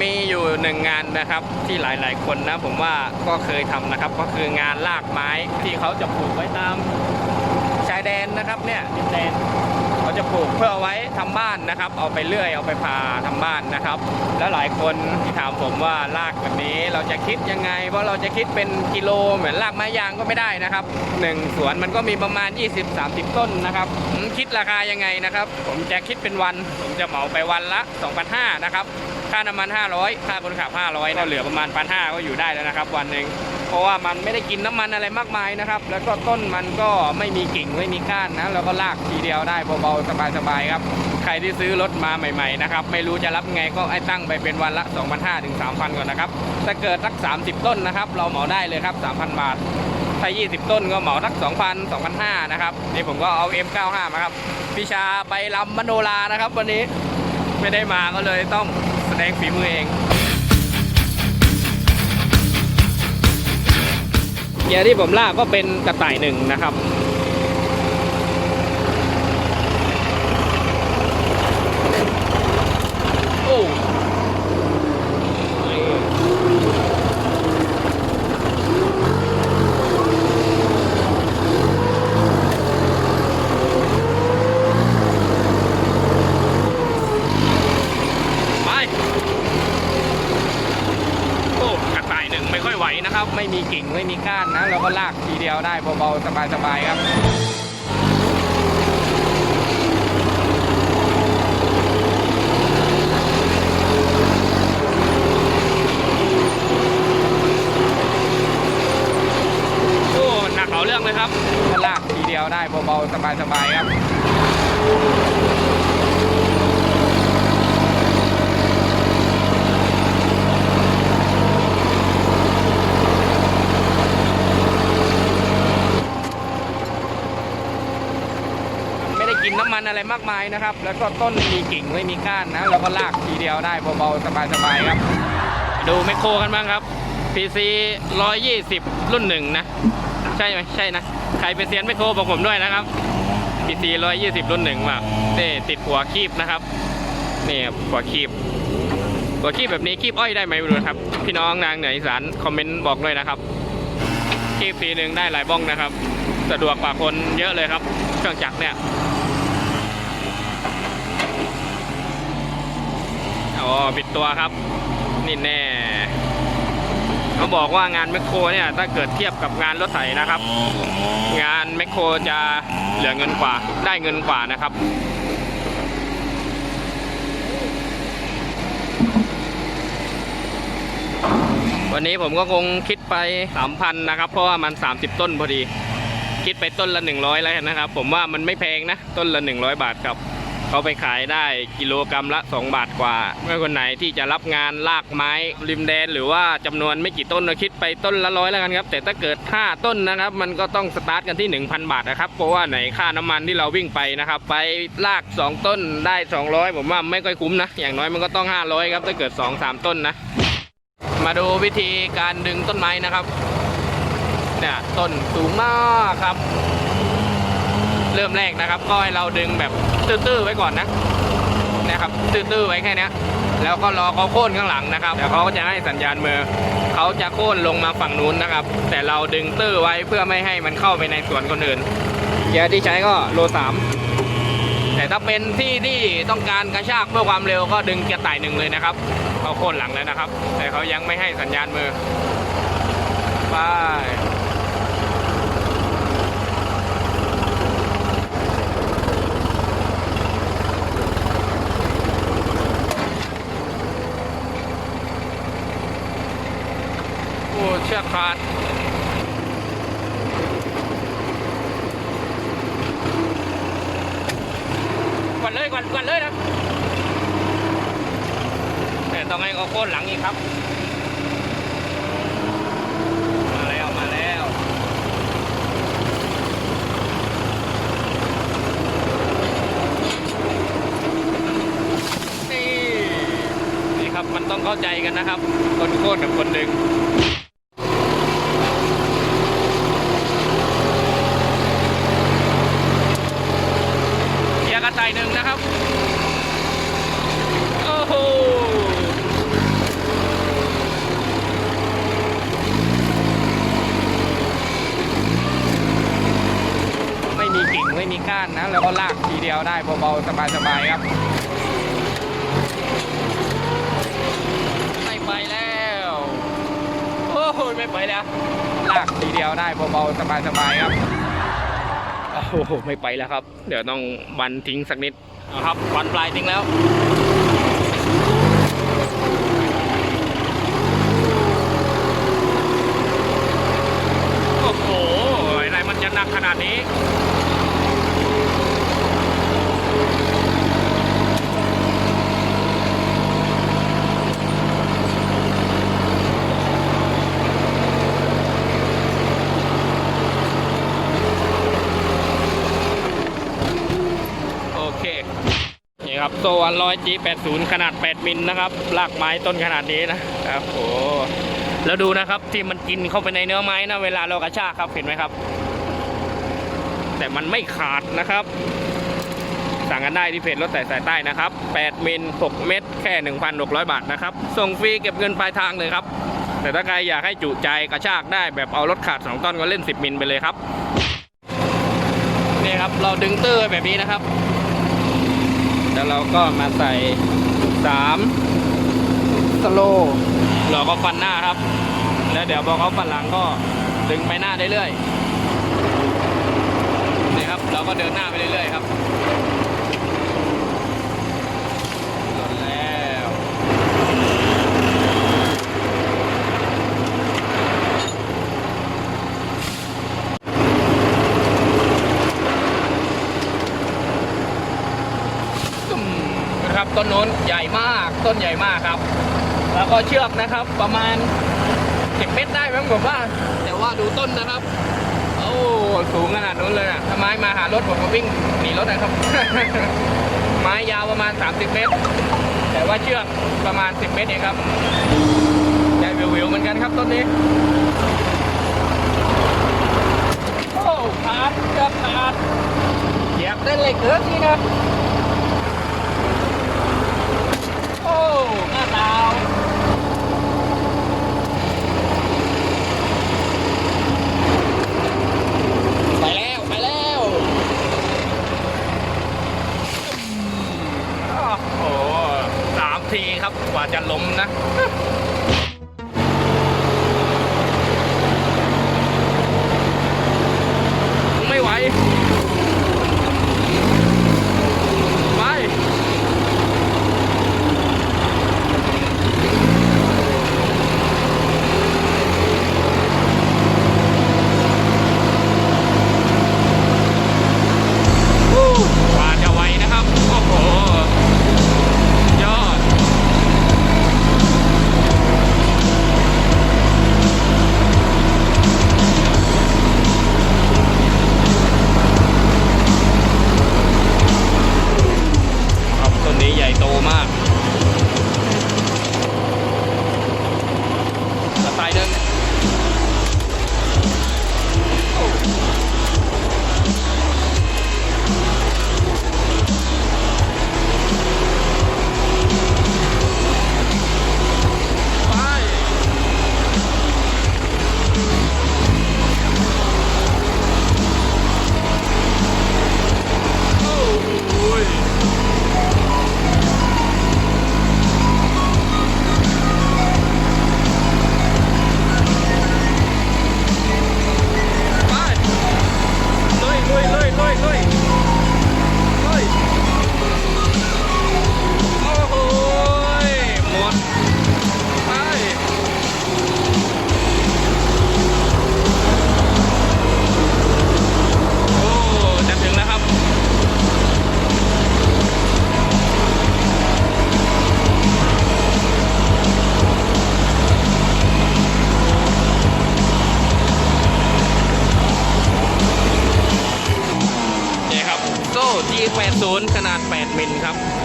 มีอยู่หนึ่งงานนะครับที่หลายๆคนนะผมว่าก็เคยทำนะครับ ก็คืองานลากไม้ที่เขาจะปลูกไว้ตามชายแดนนะครับเนี่ยดินแดน จะปลูกเพื่อเอาไว้ทำบ้านนะครับ เอาไปเลื่อยเอาไปพาทำบ้านนะครับ แล้วหลายคนที่ถามผมว่าลากแบบนี้เราจะคิดยังไงเพราะเราจะคิดเป็นกิโลเหมือนลากไม้ยางก็ไม่ได้นะครับหนึ่งสวนมันก็มีประมาณ 20-30 ต้นนะครับคิดราคายังไงนะครับ ผมจะคิดเป็นวัน ผมจะเหมาไปวันละ 2,500นะครับค่าน้ำมัน 500 ค่าคนขับ 500ก็เหลือประมาณ 1,500 ก็อยู่ได้แล้วนะครับ วันหนึ่ง เพราะว่ามันไม่ได้กินน้ำมันอะไรมากมายนะครับ แล้วก็ต้นมันก็ไม่มีกิ่งไม่มีก้านนะแล้วก็ลากทีเดียวได้เบาๆสบายๆครับ ใครที่ซื้อรถมาใหม่ๆนะครับไม่รู้จะรับไงก็ไอ้ตั้งไปเป็นวันละ2,500ถึง3,000 ก่อนนะครับถ้าเกิดสัก 30 ต้นนะครับ เราเหมาได้เลยครับ 3,000 บาทถ้า20 ต้นก็เหมาสัก 2,000 2,500นะครับนี่ผมก็เอา M95 มาครับพิชาไปลำมโนรานะครับ วันนี้ไม่ได้มาก็เลยต้องแสดงฝีมือเอง กียร์ที่ผมลากก็เป็นกระต่ายหนึ่งนะครับโอ้ไปโอ้กระต่ายหนึ่งไม่ค่อยไหวนะครับ ไม่มีกิ่งไม่มีก้าน ก็ลากทีเดียวได้เบาๆสบายๆครับโอ้หนักเอาเรื่องเลยครับก็ลากทีเดียวได้เบาๆสบายๆครับ ไมันอะไรมากมายนะครับ แล้วก็ต้นไม่มีกิ่งไม่มีก้านนะเราก็ลากทีเดียวได้เบาๆสบายๆครับ ดูแมคโครกันบ้างครับ PC 120 รุ่นหนึ่งนะ ใช่ไหมใช่นะ ใครเป็นเซียนแมคโครบอกผมด้วยนะครับ PC 120 รุ่นหนึ่งแบบนี่ติดหัวคีบนะครับนี่ครับหัวคีบหัวคีบแบบนี้คีบอ้อยได้ไหมไม่รู้นะครับ พี่น้องนางเหนืออีสานคอมเมนต์บอกด้วยนะครับคีบทีหนึ่งได้หลายบ้องนะครับ สะดวกกว่าคนเยอะเลยครับ เครื่องจักรเนี่ย อ๋อปิดตัวครับ นี่แน่เขาบอกว่างานแมคโครเนี่ยถ้าเกิดเทียบกับงานรถไถนะครับ งานแมคโครจะเหลือเงินกว่าได้เงินกว่านะครับวันนี้ผมก็คงคิดไป 3,000 นะครับ เพราะว่ามัน 30 ต้นพอดี คิดไปต้นละ 100 แล้วนะครับ ผมว่ามันไม่แพงนะ ต้นละ 100 บาทครับ เขาไปขายได้กิโลกรรัมละ 2 บาทกว่า เมื่อคนไหนที่จะรับงานลากไม้ริมแดน หรือว่าจำนวนไม่กี่ต้นเราคิดไปต้นละร้อยแล้วกันครับ แต่ถ้าเกิด 5 ต้นนะครับ มันก็ต้องสตาร์ทกันที่ 1,000 บาทนะครับ เพราะว่าไหนค่าน้ำมันที่เราวิ่งไปนะครับ ไปลาก 2 ต้นได้ 200 ผมว่าไม่ค่อยคุ้มนะ อย่างน้อยมันก็ต้อง 500 ครับถ้าเกิด 2-3 ต้นนะ มาดูวิธีการดึงต้นไม้นะครับเนี่ยต้นสูงมากครับ เริ่มแรกนะครับ ก็ให้เราดึงแบบตื้อๆไว้ก่อนนะนะครับตื้อๆไว้แค่นี้แล้วก็รอเขาโค่นข้างหลังนะครับเดี๋ยวเขาก็จะให้สัญญาณมือเขาจะโค่นลงมาฝั่งนู้นนะครับ แต่เราดึงตื้อไว้เพื่อไม่ให้มันเข้าไปในสวนคนอื่นเกียร์ที่ใช้ก็โลสามแต่ถ้าเป็นที่ที่ต้องการกระชากเพื่อความเร็วก็ดึงเกียร์ไต่หนึ่งเลยนะครับเขาโค่นหลังแล้วนะครับ แต่เขายังไม่ให้สัญญาณมือไป ชือกขาดกวันเลยกวันกวันเลยนะแต่ต้องให้เขาโค่นหลังอีกครับ มาแล้วมาแล้วนี่นี่ครับมันต้องเข้าใจกันนะครับ คนโค่นกับคนดึง กระต่ายหนึ่งนะครับ โอ้โหไม่มีกิ่งไม่มีก้านนะแล้วก็ลากทีเดียวได้เบาๆสบายๆครับไม่ไปแล้วโอ้โหไม่ไปแล้วลากทีเดียวได้เบาๆสบายๆครับ โอ้โหไม่ไปแล้วครับ เดี๋ยวต้องบันทิ้งสักนิดนะครับบันปลายทิ้งแล้วโอ้โหอะไรมันจะหนักขนาดนี้ โอเค นี่ครับโซวันร้อย G80 ขนาด8มิลนะครับลากไม้ต้นขนาดนี้นะครับโอ้แล้วดูนะครับที่มันกินเข้าไปในเนื้อไม้นะเวลาเรากระชากครับเห็นไหมครับ แต่มันไม่ขาดนะครับ สั่งกันได้ที่เพจรถแต่สายใต้นะครับ 8 มิล 6 เม็ดแค่ 1,600 บาทนะครับ ส่งฟรีเก็บเงินปลายทางเลยครับ แต่ถ้าใครอยากให้จุใจกระชากได้แบบเอารถขาด 2 ต้นก็เล่น 10 มิลไปเลยครับนี่ครับเราดึงตื้อแบบนี้นะครับ แล้วเราก็มาใส่สามสโลเราก็ฟันหน้าครับ แล้วเดี๋ยวพอเขาฟันหลังก็ดึงไปหน้าเรื่อยๆนี่ครับ เราก็เดินหน้าไปเรื่อยๆครับหล่นแล้วอืม นะครับ ต้นโน้นใหญ่มากต้นใหญ่มากครับ แล้วก็เชือกนะครับประมาณ10เมตรได้ไหมผมว่า แต่ว่าดูต้นนะครับโอ้สูงขนาดนู้นเลยอะถ้าไม้มาหารถผมก็วิ่งหนีรถนะครับ ไม้ยาวประมาณ 30 เมตร แต่ว่าเชือกประมาณ 10 เมตรเองครับได้วิวๆเหมือนกันครับต้นนี้โอ้ขาดจะขาดเหยียบได้เหล็กเยอะทีนะ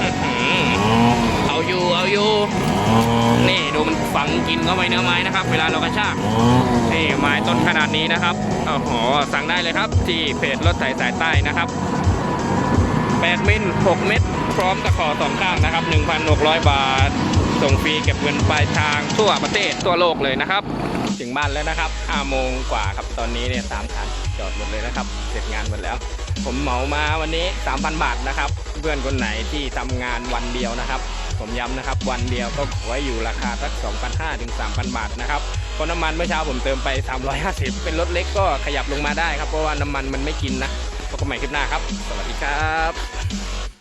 ครับเอาอยู่เอาอยู่นี่ดูมันฝังกินเข้าไปเนื้อไม้นะครับ เวลาเรากระชากนี่ไม้ต้นขนาดนี้นะครับโอ้โหสั่งได้เลยครับ ที่เพจรถไถสายใต้นะครับ8มิล6เม็ดพร้อมตะขอสองข้างนะครับ 1,600 บาท ส่งฟรีเก็บเงินปลายทางทั่วประเทศทั่วโลกเลยนะครับ ถึงบ้านแล้วนะครับ5โมงกว่าครับตอนนี้เนี่ยสามคันจอดหมดเลยนะครับ เสร็จงานหมดแล้ว ผมเหมามาวันนี้ 3,000 บาทนะครับ เพื่อนคนไหนที่ทำงานวันเดียวนะครับ ผมย้ำนะครับวันเดียวก็ขอให้อยู่ราคาสัก2,500ถึง3,000 บาทนะครับเพราะน้ำมันเมื่อเช้าผมเติมไป 350 เป็นรถเล็กก็ขยับลงมาได้ครับเพราะว่าน้ำมันมันไม่กินนะพบกันใหม่คลิปหน้าครับ สวัสดีครับ